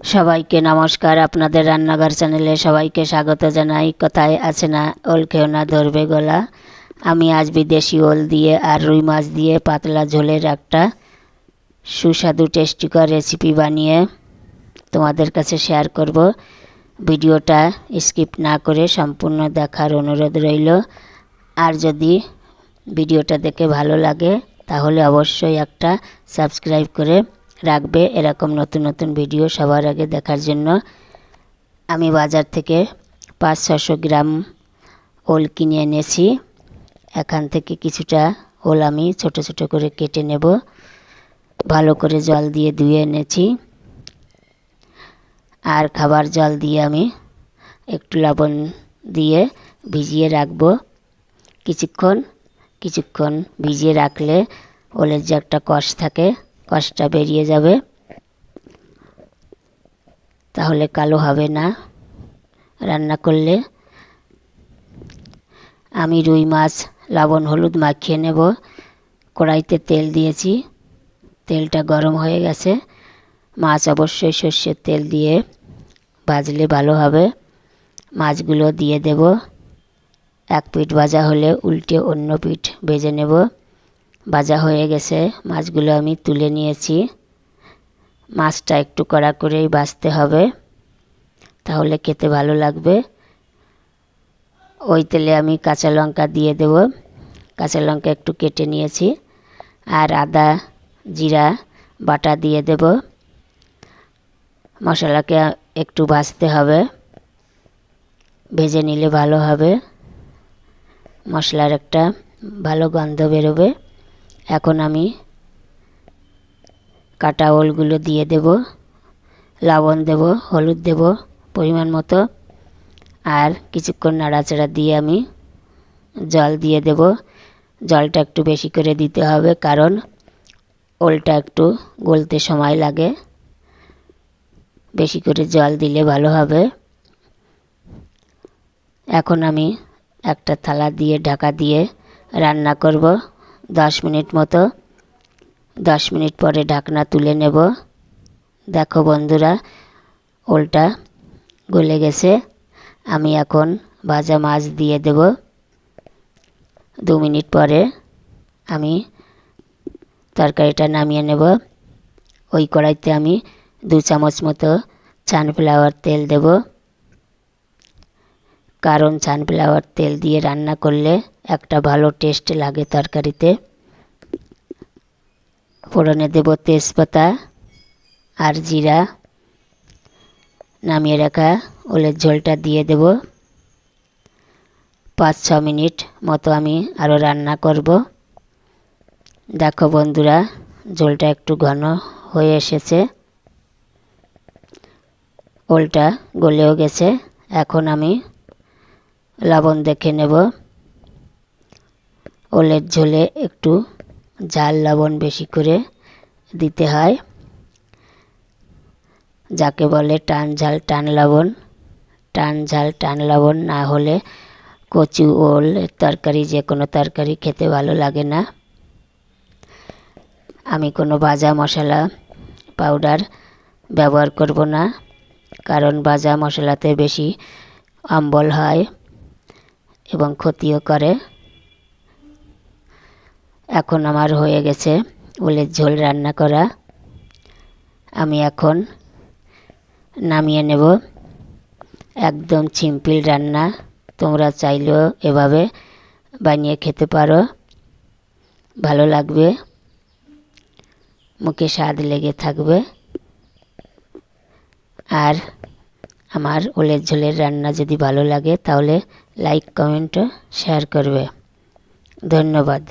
সবাইকে নমস্কার। আপনাদের রান্নাঘর চ্যানেলে সবাইকে স্বাগত জানাই। কোথায় আছে না? ওল খেও না, ধরবে গলা। আমি আজ বিদেশি ওল দিয়ে আর রুই মাছ দিয়ে পাতলা ঝোলের একটা সুস্বাদু, টেস্টিকর রেসিপি বানিয়ে তোমাদের কাছে শেয়ার করব। ভিডিওটা স্কিপ না করে সম্পূর্ণ দেখার অনুরোধ রইল। আর যদি ভিডিওটা দেখে ভালো লাগে, তাহলে অবশ্যই একটা সাবস্ক্রাইব করে রাখবে এরকম নতুন নতুন ভিডিও সবার আগে দেখার জন্য। আমি বাজার থেকে পাঁচ ছশো গ্রাম ওল কিনে এনেছি। এখান থেকে কিছুটা ওল আমি ছোট ছোট করে কেটে নেব। ভালো করে জল দিয়ে ধুয়ে এনেছি। আর খাবার জল দিয়ে আমি একটু লবণ দিয়ে ভিজিয়ে রাখব। কিছুক্ষণ কিছুক্ষণ ভিজিয়ে রাখলে ওলের যে একটা কষ থাকে কষটা বেরিয়ে যাবে। তাহলে কালো হবে না। রান্না করলে আমি রুই মাছ, লবণ, হলুদ মাখিয়ে নেব। কড়াইতে তেল দিয়েছি। তেলটা গরম হয়ে গেছে। মাছ অবশ্যই সর্ষের তেল দিয়ে ভাজলে ভালো হবে। মাছগুলো দিয়ে দেব। এক পিঠ ভাজা হলে উল্টে অন্য পিঠ ভেজে নেব। ভাজা হয়ে গেছে। মাছগুলো আমি তুলে নিয়েছি। মাছটা একটু কড়া করেই ভাজতে হবে। তাহলে খেতে ভালো লাগবে। ওই তেলে আমি কাঁচা লঙ্কা দিয়ে দেব। কাঁচা লঙ্কা একটু কেটে নিয়েছি। আর আদা, জিরা, বাটা দিয়ে দেব। মশলাকে একটু ভাজতে হবে। ভেজে নিলে ভালো হবে। মশলার একটা ভালো গন্ধ বেরোবে। এখন আমি কাটা ওলগুলো দিয়ে দেব, লবণ দেব, হলুদ দেব পরিমাণ মতো, আর কিছুক্ষণ নাড়াচাড়া দিয়ে আমি জল দিয়ে দেব। জলটা একটু বেশি করে দিতে হবে, কারণ ওলটা একটু গলতে সময় লাগে। বেশি করে জল দিলে ভালো হবে। এখন আমি একটা থালা দিয়ে, ঢাকা দিয়ে রান্না করব। দশ মিনিট মতো। দশ মিনিট পরে ঢাকনা তুলে নেব। দেখো বন্ধুরা, ওলটা গলে গেছে। আমি এখন ভাজা মাছ দিয়ে দেব। দু মিনিট পরে আমি তরকারিটা নামিয়ে নেব। ওই কড়াইতে আমি দু চামচ মতো সানফ্লাওয়ার তেল দেব। কারণ সানফ্লাওয়ার তেল দিয়ে রান্না করলে একটা ভালো টেস্ট লাগে তরকারিতে। ফোড়নে দেব তেজপাতা আর জিরা। নামিয়ে রাখা ওলের ঝোলটা দিয়ে দেব। পাঁচ ছ মিনিট মতো আমি আরও রান্না করব। দেখো বন্ধুরা, ঝোলটা একটু ঘন হয়ে এসেছে। ওলটা গলেও গেছে। এখন আমি লবণ দেখে নেব। ওলের ঝোলে একটু ঝাল লবণ বেশি করে দিতে হয়। যাকে বলে টান ঝাল, টান লবণ। টান ঝাল, টান লবণ না হলে কচু, ওল, তরকারি, যে কোনো তরকারি খেতে ভালো লাগে না। আমি কোনো ভাজা মশলা পাউডার ব্যবহার করব না, কারণ ভাজা মশলাতে বেশি অম্বল হয়। এবং ক্ষতিও করে। এখন আমার হয়ে গেছে ওলের ঝোল রান্না করা। আমি এখন নামিয়ে নেব। একদম সিম্পল রান্না। তোমরা চাইলেও এভাবে বানিয়ে খেতে পারো। ভালো লাগবে। মুখে স্বাদ লেগে থাকবে। আর আমার ওলের ঝোলের রান্না যদি ভালো লাগে তাহলে লাইক কমেন্ট শেয়ার করবে। ধন্যবাদ।